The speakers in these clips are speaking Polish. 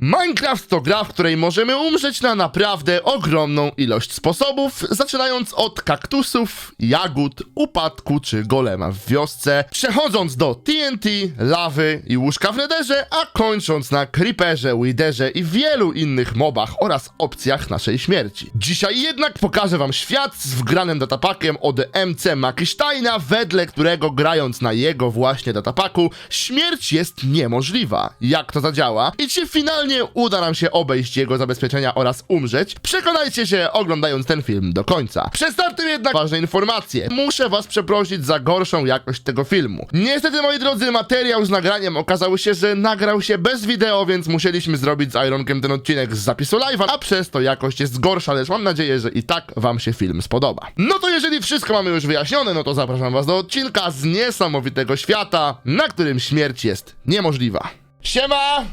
Minecraft to gra, w której możemy umrzeć na naprawdę ogromną ilość sposobów, zaczynając od kaktusów, jagód, upadku czy golema w wiosce, przechodząc do TNT, lawy i łóżka w nederze, a kończąc na creeperze, widerze i wielu innych mobach oraz opcjach naszej śmierci. Dzisiaj jednak pokażę wam świat z wgranym datapakiem od MC Makisteina, wedle którego grając na jego właśnie datapaku, śmierć jest niemożliwa. Jak to zadziała? I czy finalnie uda nam się obejść jego zabezpieczenia oraz umrzeć? Przekonajcie się oglądając ten film do końca. Przed startem jednak ważne informacje. Muszę was przeprosić za gorszą jakość tego filmu. Niestety, moi drodzy, materiał z nagraniem okazało się, że nagrał się bez wideo, więc musieliśmy zrobić z Ironkiem ten odcinek z zapisu live'a, a przez to jakość jest gorsza, lecz mam nadzieję, że i tak wam się film spodoba. No to jeżeli wszystko mamy już wyjaśnione, no to zapraszam was do odcinka z niesamowitego świata, na którym śmierć jest niemożliwa. Siema!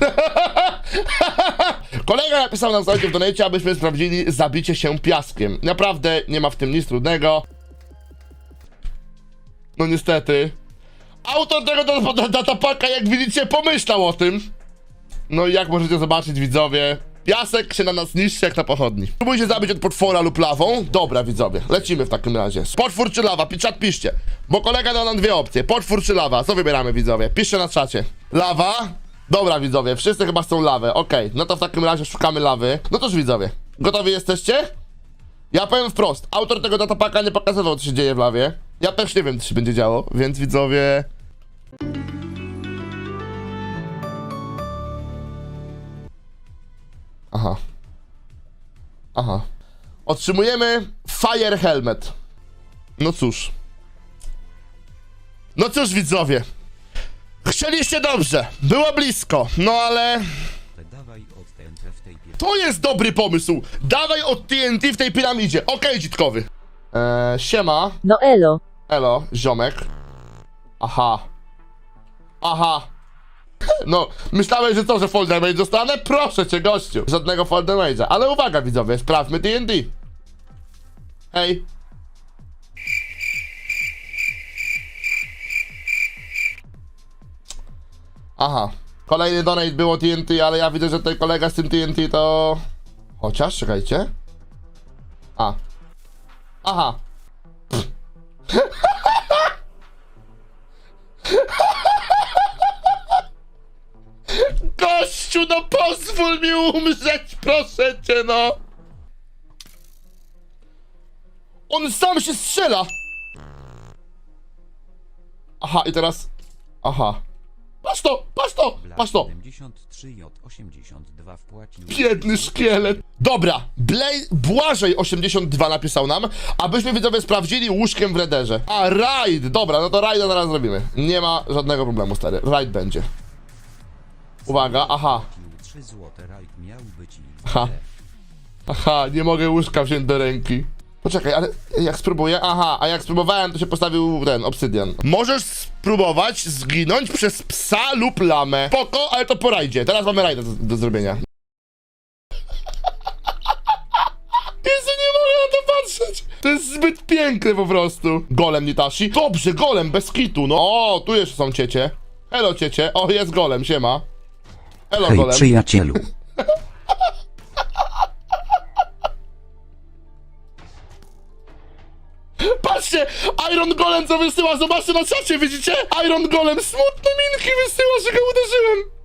Kolega napisał nam słuchajcie w donate, abyśmy sprawdzili zabicie się piaskiem. Naprawdę nie ma w tym nic trudnego. No niestety. Autor tego dat- dat- datapaka, jak widzicie, pomyślał o tym. No i jak możecie zobaczyć, widzowie, piasek się na nas niszczy jak na pochodni. Próbujcie zabić od potwora lub lawą. Dobra, widzowie, lecimy w takim razie. Potwór czy lawa? Czat piszcie. Bo kolega dał nam dwie opcje. Potwór czy lawa? Co wybieramy, widzowie? Piszcie na czacie. Lawa? Dobra, widzowie, wszyscy chyba chcą lawę. Okej, no to w takim razie szukamy lawy. No toż, widzowie, gotowi jesteście? Ja powiem wprost, autor tego datapaka nie pokazywał, co się dzieje w lawie. Ja też nie wiem, co się będzie działo, więc widzowie... Aha. Aha. Otrzymujemy Fire Helmet. No cóż. No cóż, widzowie. Chcieliście dobrze. Było blisko. No ale... TNT. To jest dobry pomysł. Dawaj od TNT w tej piramidzie. Okej, dzitkowy. Eee, siema. No elo. Elo, ziomek. Aha. Aha. No, myślałem, że co, że Fall Damage dostanę? Proszę cię, gościu. Żadnego Fall Damage'a. Ale uwaga, widzowie, sprawdźmy D&D. Hej. Aha. Kolejny donate było TNT, ale ja widzę, że tutaj kolega z tym TNT to... Chociaż, czekajcie. A. Aha. Gościu, no pozwól mi umrzeć, proszę cię, no! On sam się strzela! Aha, i teraz... Aha. Patrz to, patrz to, patrz to! 73J82 wpłacił... Biedny szkielet. Dobra, Blay Błażej 82 napisał nam, abyśmy widzowie sprawdzili łóżkiem w rederze. A, raid! Dobra, no to raida zaraz zrobimy. Nie ma żadnego problemu, stary. Raid będzie. Uwaga, aha. 3 złote rajd miał być i... Ha. Aha, nie mogę łóżka wziąć do ręki. Poczekaj, ale jak spróbuję? Aha, a jak spróbowałem, to się postawił ten obsydian. Możesz spróbować zginąć przez psa lub lamę. Poko, ale to po rajdzie. Teraz mamy rajdę do, do zrobienia. Jezu, nie mogę na to patrzeć! To jest zbyt piękne po prostu. Golem Nitashi. Dobrze, golem, bez kitu, no. O, tu jeszcze są ciecie. Elo ciecie. O, jest golem, siema. Elo Hej golem. przyjacielu, Patrzcie! Iron Golem co wysyła, zobaczcie na czacie, widzicie? Iron Golem smutne minki wysyła, że go uderzyłem!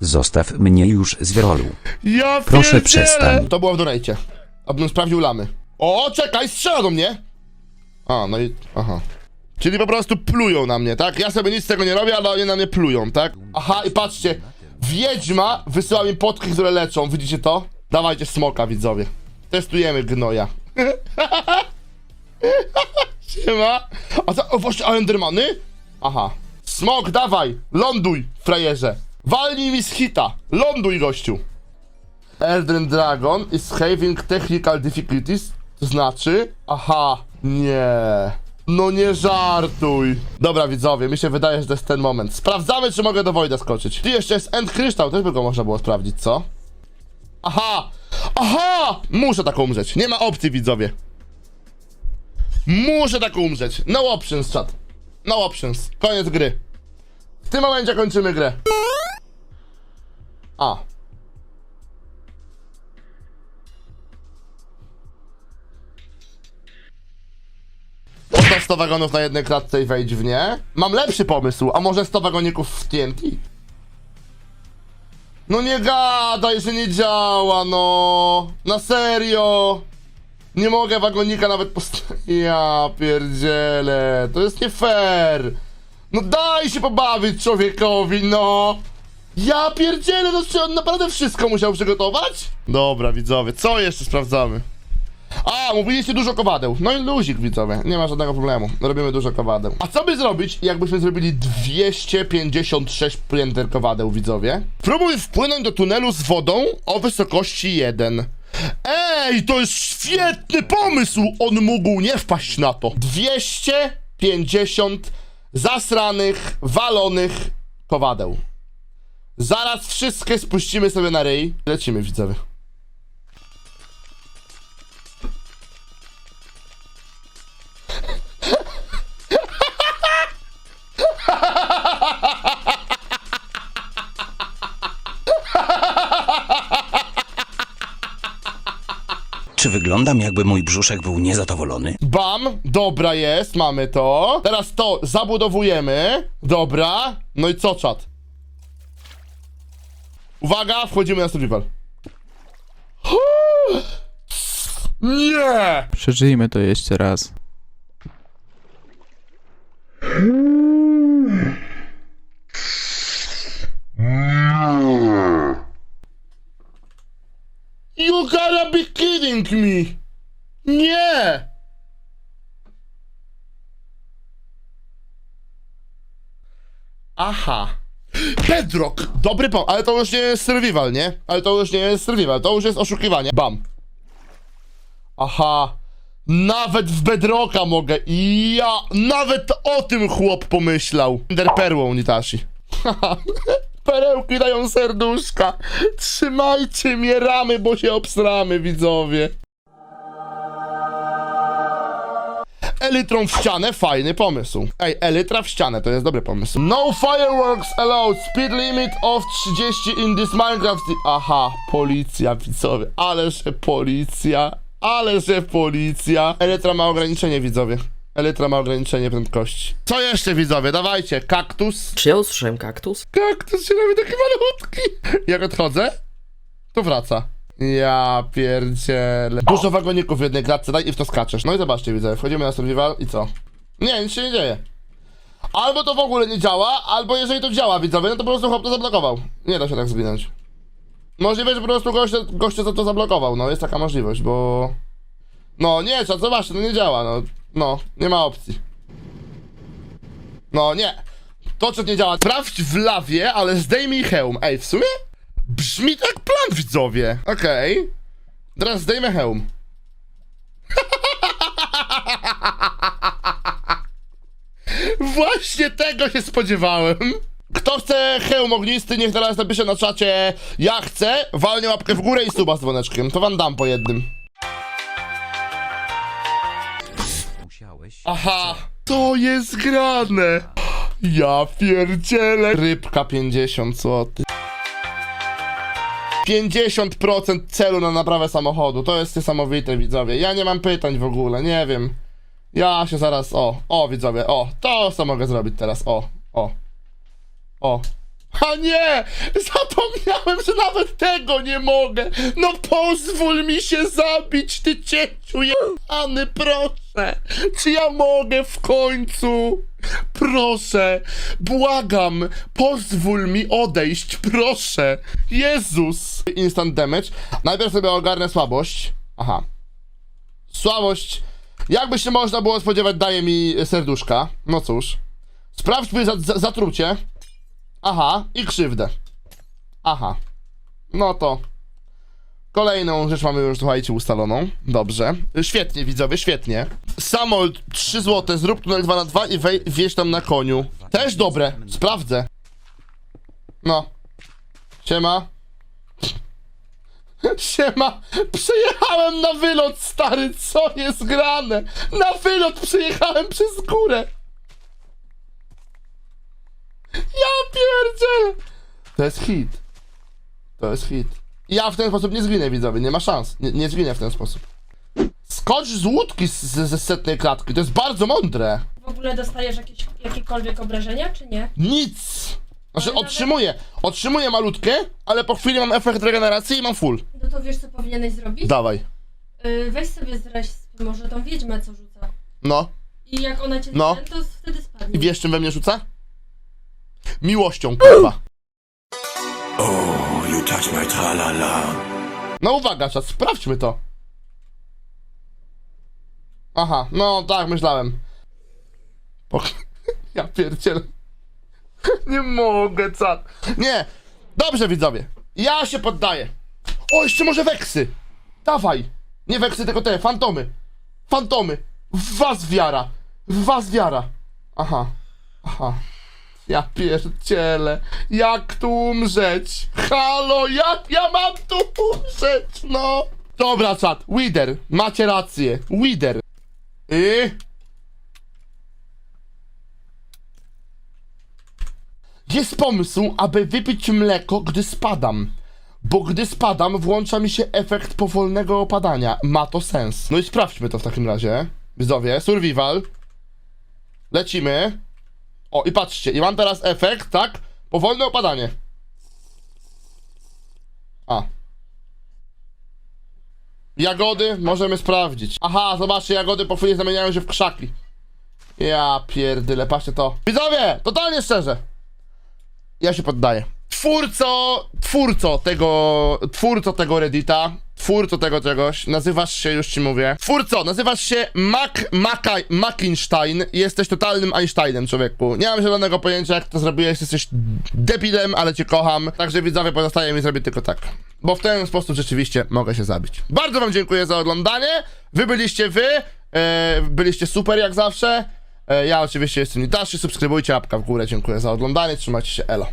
zostaw mnie już z rolu. Ja Proszę pierdzielę! przestań. To było w donajcie. Abym sprawdził lamy. O, czekaj, strzela do mnie! A, no i... aha. Czyli po prostu plują na mnie, tak? Ja sobie nic z tego nie robię, ale oni na mnie plują, tak? Aha, i patrzcie, Wiedźma wysyła mi potki, które leczą, widzicie to? Dawajcie smoka, widzowie. Testujemy gnoja. Siema. A co, o właśnie, Endermany? Aha. Smok, dawaj, ląduj, frajerze. Walnij mi z hita. Ląduj, gościu. Elden Dragon is having technical difficulties. To znaczy? Aha, nie. No nie żartuj. Dobra, widzowie, mi się wydaje, że to jest ten moment. Sprawdzamy, czy mogę do Wojda skoczyć. Tu jeszcze jest End Kryształ, też by go można było sprawdzić, co? Aha! Aha! Muszę tak umrzeć. Nie ma opcji, widzowie. Muszę tak umrzeć. No options, chat. No options. Koniec gry. W tym momencie kończymy grę. A. Postaw 100 wagonów na jednej klatce i wejdź w nie. Mam lepszy pomysł, a może 100 wagoników w TNT? No nie gadaj, że nie działa, no. Na serio. Nie mogę wagonika nawet postawić. Ja pierdzielę. To jest nie fair. No daj się pobawić człowiekowi, no. Ja pierdzielę, no czy on naprawdę wszystko musiał przygotować? Dobra, widzowie, co jeszcze sprawdzamy? A, mówiliście dużo kowadeł. No i luzik, widzowie. Nie ma żadnego problemu. Robimy dużo kowadeł. A co by zrobić, jakbyśmy zrobili 256 pięter kowadeł, widzowie? Próbuj wpłynąć do tunelu z wodą o wysokości 1. Ej, to jest świetny pomysł! On mógł nie wpaść na to. 250 zasranych, walonych kowadeł. Zaraz wszystkie spuścimy sobie na ryj. Lecimy, widzowie. Czy wyglądam jakby mój brzuszek był niezadowolony? Bam, dobra jest, mamy to. Teraz to zabudowujemy. Dobra. No i co, czat? Uwaga, wchodzimy na survival. Nie! Przeżyjmy to jeszcze raz. Kidding me! Nie! Aha. Bedrock! Dobry pomysł, ale to już nie jest survival, nie? Ale to już nie jest survival, to już jest oszukiwanie. Bam. Aha. Nawet w Bedrocka mogę. Ja, nawet o tym chłop pomyślał. Ender perłą Nitashi. Perełki dają serduszka. Trzymajcie mnie ramy, bo się obsramy, widzowie. Elytrą w ścianę, fajny pomysł. Ej, elytra w ścianę, to jest dobry pomysł. No fireworks allowed, speed limit of 30 in this Minecraft. Aha, policja, widzowie, ale że policja, ale że policja. Elytra ma ograniczenie, widzowie. Elytra ma ograniczenie prędkości. Co jeszcze, widzowie? Dawajcie, kaktus. Czy ja usłyszałem kaktus? Kaktus się robi taki malutki. Jak odchodzę, to wraca. Ja pierdzielę. Dużo wagoników w jednej klatce, daj i w to skaczesz. No i zobaczcie, widzę, wchodzimy na survival i co? Nie, nic się nie dzieje. Albo to w ogóle nie działa, albo jeżeli to działa, widzowie, no to po prostu chłop to zablokował. Nie da się tak zwinąć. Możliwe, że po prostu goście, goście to, to zablokował, no jest taka możliwość, bo... No nie, co, zobaczcie, to nie działa, no. No, nie ma opcji. No nie. To co nie działa. Sprawdź w lawie, ale zdejmij hełm. Ej, w sumie? Brzmi tak plan, widzowie. Okej. Teraz zdejmę hełm. Właśnie tego się spodziewałem. Kto chce hełm ognisty, niech teraz napisze na czacie ja chcę, walnie łapkę w górę i suba z dzwoneczkiem. To wam dam po jednym. Aha, to jest grane. Ja pierdzielę. Rybka 50 zł. 50% celu na naprawę samochodu. To jest niesamowite, widzowie. Ja nie mam pytań w ogóle, nie wiem. Ja się zaraz, o, o widzowie, o, to co mogę zrobić teraz, o, o, o. A nie! Zapomniałem, że nawet tego nie mogę! No pozwól mi się zabić, ty cieciu jebany, proszę! Czy ja mogę w końcu? Proszę, błagam, pozwól mi odejść, proszę! Jezus! Instant damage. Najpierw sobie ogarnę słabość. Aha. Słabość, jakby się można było spodziewać, daje mi serduszka. No cóż. Sprawdźmy za, za, zatrucie. Aha, i krzywdę. Aha. No to. Kolejną rzecz mamy już, słuchajcie, ustaloną. Dobrze. Świetnie, widzowie, świetnie. Samol 3 zł, zrób tunel 2 na 2 i wej- tam na koniu. Też dobre, sprawdzę. No. Siema. Siema. Przyjechałem na wylot, stary, co jest grane? Na wylot przyjechałem przez górę. To jest hit. To jest hit. Ja w ten sposób nie zginę, widzowie, nie ma szans. Nie, nie zginę w ten sposób. Skocz z łódki z, ze setnej klatki, to jest bardzo mądre. W ogóle dostajesz jakieś, jakiekolwiek obrażenia, czy nie? Nic! Znaczy, Ale otrzymuję, otrzymuję malutkie, ale po chwili mam efekt regeneracji i mam full. No to wiesz, co powinieneś zrobić? Dawaj. Y, weź sobie zreś może tą wiedźmę, co rzuca. No. I jak ona cię No. no. to wtedy spadnie. I wiesz, czym we mnie rzuca? Miłością, kurwa. Oh, you touch my tra-la-la. No uwaga, czas, sprawdźmy to. Aha, no tak, myślałem. Och, ja pierdzielę. Nie mogę, czat. Nie, dobrze widzowie. Ja się poddaję. O, jeszcze może weksy. Dawaj. Nie weksy, tylko te, fantomy. Fantomy. W was wiara. W was wiara. Aha. Aha. Ja pierdzielę. Jak tu umrzeć? Halo, jak ja mam tu umrzeć? No. Dobra, czat. Wider. Macie rację. Wider. I... Jest pomysł, aby wypić mleko, gdy spadam. Bo gdy spadam, włącza mi się efekt powolnego opadania. Ma to sens. No i sprawdźmy to w takim razie. Widzowie, survival. Lecimy. O, i patrzcie, i mam teraz efekt, tak? Powolne opadanie. A. Jagody możemy sprawdzić. Aha, zobaczcie, jagody po chwili zamieniają się w krzaki. Ja pierdyle, patrzcie to. Widzowie, totalnie szczerze. Ja się poddaję. Twórco, twórco tego, twórco tego Reddita, twórco tego czegoś, nazywasz się, już ci mówię. Twórco, nazywasz się Mac, Maca, Mackinstein i jesteś totalnym Einsteinem, człowieku. Nie mam zielonego pojęcia, jak to zrobiłeś, jesteś debilem, ale cię kocham. Także widzowie, pozostaje mi zrobić tylko tak. Bo w ten sposób rzeczywiście mogę się zabić. Bardzo wam dziękuję za oglądanie. Wy byliście wy, e, byliście super jak zawsze. E, ja oczywiście jestem Nitashi, subskrybujcie, łapka w górę, dziękuję za oglądanie, trzymajcie się, elo.